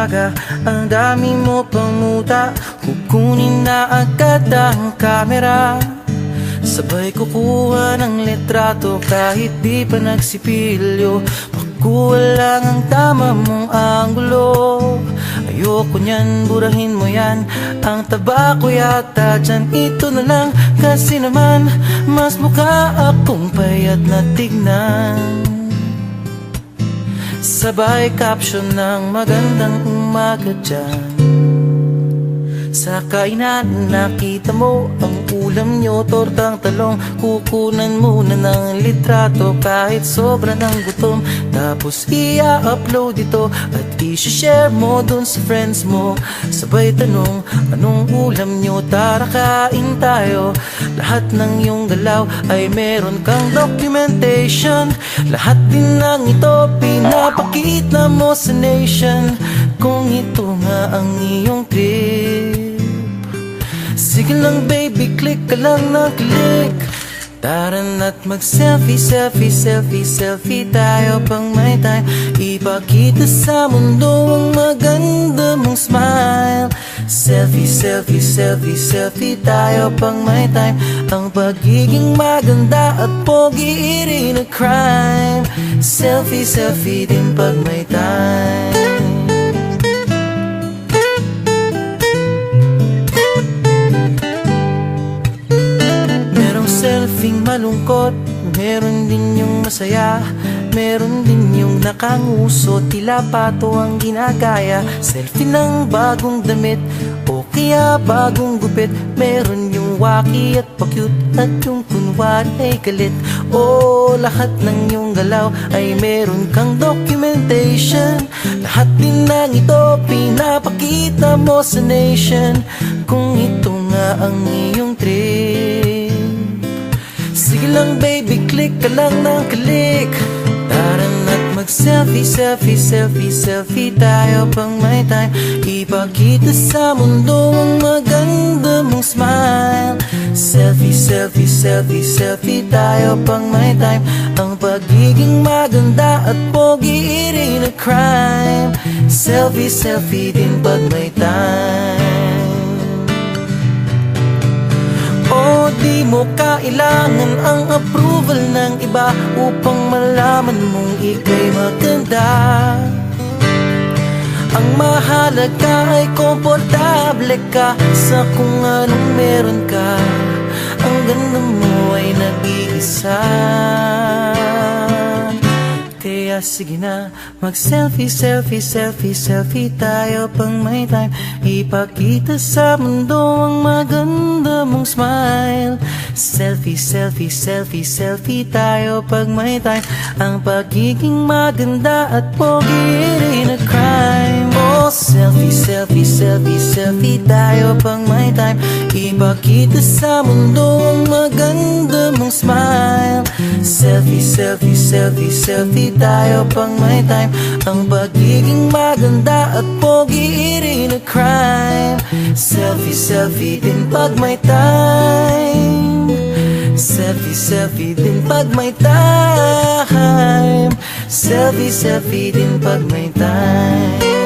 umaga Ang dami mo pang muta. Kukunin na agad ang kamera Sabay kukuha ng litrato Kahit di pa nagsipilyo. Makuha lang ang tama mong anggulo Ayoko niyan, burahin mo yan. Ang taba ko yata dyan Ito na lang. Kasi naman Mas mukha akong payat na tignan Sabay caption ng magandang umaga dyan. Sa kainan nakita mo ang ulam nyo Tortang talong. Kukunan muna ng litrato Kahit sobra ng gutom. Tapos i-upload ito At i-share mo dun sa friends mo. Sabay tanong anong ulam nyo? Tara kain tayo. Lahat ng iyong galaw ay meron kang documentation. Lahat din ng ito pinapakita mo sa nation. Kung ito nga ang iyong trip Sige lang baby, click ka lang na click Tara na't mag-selfie, selfie, selfie, selfie tayo pang may time. Ipakita sa mundo ang maganda mong smile. Selfie, selfie, selfie, selfie tayo pang may time. Ang pagiging maganda at pogi rin a crime. Selfie, selfie din pag may time malungkot Meron din yung masaya Meron din yung nakanguso. Tila pato ang ginagaya Selfie ng bagong damit O kaya bagong gupit. Meron yung waki at pa-cute At yung kunwari ay galit. O lahat ng yung galaw Ay meron kang documentation. Lahat din ng ito Pinapakita mo sa nation. Kung ito nga ang click ka lang ng click Tara na't mag-selfie, selfie, selfie, selfie tayo pang may time. Ipakita sa mundo ang maganda mong smile. Selfie, selfie, selfie, selfie tayo pang may time. Ang pagiging maganda at pogi rin a crime. Selfie, selfie din pag may time di mo kailangan ang approval ng iba Upang malaman mong ika'y maganda. Ang mahalaga ay komportable ka Sa kung anong meron ka. Ang ganda mo ay nag-iisa kaya sige na. Mag-selfie, selfie, selfie, selfie tayo pang may time. Ipakita sa mundo ang maganda mong smile. Selfie, selfie, selfie, selfie tayo pag may time. Ang pagiging maganda at pogi rin a crime. Oh, selfie, selfie, selfie, selfie tayo pang may time. Ipakita sa mundo ang maganda mong smile Selfie, selfie, selfie, selfie tayo pang may time. Ang pagiging maganda at pogi rin a crime. Selfie, selfie din pag may time. Selfie, selfie din pag may time. Selfie, selfie din pag may time